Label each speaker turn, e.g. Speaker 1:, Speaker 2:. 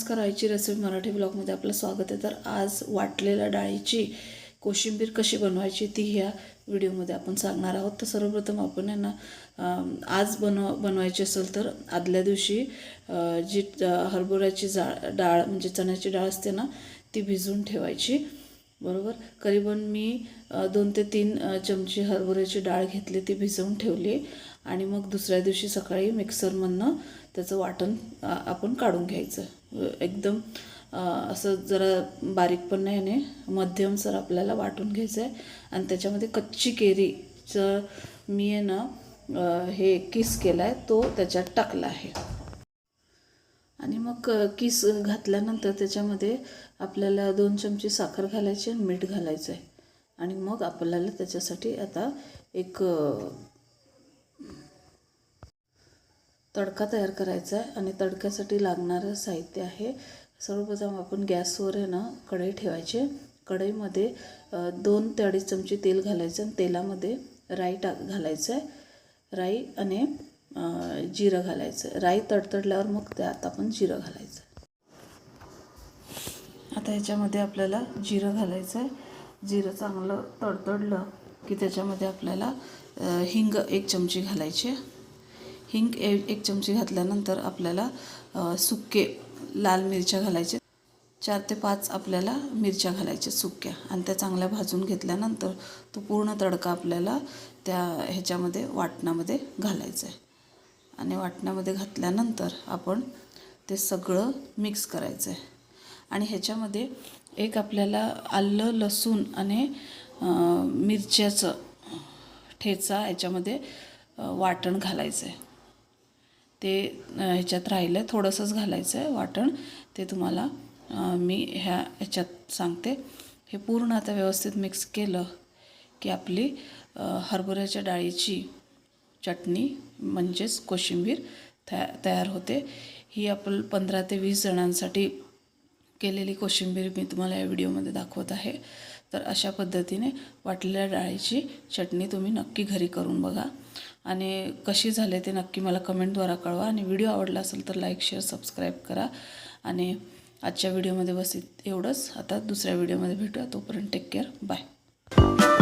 Speaker 1: नमस्कार आईची रेसिपी मराठी ब्लॉगमध्ये आपलं स्वागत आहे. तर आज वाटलेल्या डाळीची कोशिंबीर कशी बनवायची ती ह्या व्हिडिओमध्ये आपण सांगणार आहोत. तर सर्वप्रथम आपण आहे ना आज बनव बनवायची असेल तर आदल्या दिवशी जी हरभऱ्याची जा डाळ म्हणजे चण्याची डाळ असते ना ती भिजवून ठेवायची. बरोबर? करीबन मी दोन ते तीन चमचे हरभऱ्याची डाळ घेतली ती भिजवून ठेवली. आणि मग दुसऱ्या दिवशी सकाळी मिक्सरमधनं त्याचं वाटण आपण काढून घ्यायचं. एकदम असं जरा बारीक पण नाही आणि मध्यम सर आपल्याला वाटून घ्यायचं आहे आणि त्याच्यामध्ये कच्ची केरीचं मी आहे ना हे किस केला आहे तो त्याच्यात टाकला आहे. आणि मग किस घातल्यानंतर त्याच्यामध्ये आपल्याला दोन चमचे साखर घालायची आणि मीठ घालायचं आहे आणि मग आपल्याला त्याच्यासाठी आता एक तडका तयार करायचा आहे आणि तडक्यासाठी लागणारं साहित्य आहे सर्वप्रथम आपण गॅसवर आहे ना कढई ठेवायची. कढईमध्ये दोन ते अडीच चमचे तेल घालायचं आणि तेलामध्ये राई टाक घालायचं आहे राई आणि जिरं घालायचं. राई तडतडल्यावर मग त्यात आपण जिरं घालायचं. आता ह्याच्यामध्ये आपल्याला जिरं घालायचं आहे जिरं चांगलं तडतडलं की त्याच्यामध्ये आपल्याला हिंग एक चमची घालायची. आहे. हिंग ए एक चमची घातल्यानंतर आपल्याला सुके लाल मिरच्या घालायचे. चार ते पाच आपल्याला मिरच्या घालायच्या सुक्या आणि त्या चांगल्या भाजून घेतल्यानंतर तो पूर्ण तडका आपल्याला त्या ह्याच्यामध्ये वाटणामध्ये घालायचा आहे आणि वाटणामध्ये घातल्यानंतर आपण ते सगळं मिक्स करायचं आहे आणि ह्याच्यामध्ये एक आपल्याला आलं लसूण आणि मिरच्याचं ठेचा ह्याच्यामध्ये वाटण घालायचं आहे ते ह्याच्यात राहिलं आहे थोडंसंच घालायचं आहे वाटण. ते तुम्हाला मी ह्या ह्याच्यात सांगते. हे पूर्ण आता व्यवस्थित मिक्स केलं की आपली हरभऱ्याच्या डाळीची चटणी म्हणजेच कोशिंबीर तया तयार होते. ही आपण पंधरा ते वीस जणांसाठी केलेली कोशिंबीर मी तुम्हाला या व्हिडिओमध्ये दाखवत आहे. तर अशा पद्धतीने वाटलेल्या डाळीची चटणी तुम्ही नक्की घरी करून बघा. आणि कशी झाले ते नक्की मला कमेंटद्वारा कळवा. आणि व्हिडिओ आवडला असेल तर लाईक शेअर सबस्क्राईब करा. आणि आजच्या व्हिडिओमध्ये बस एवढंच. आता दुसऱ्या व्हिडिओमध्ये भेटूया. तोपर्यंत टेक केअर बाय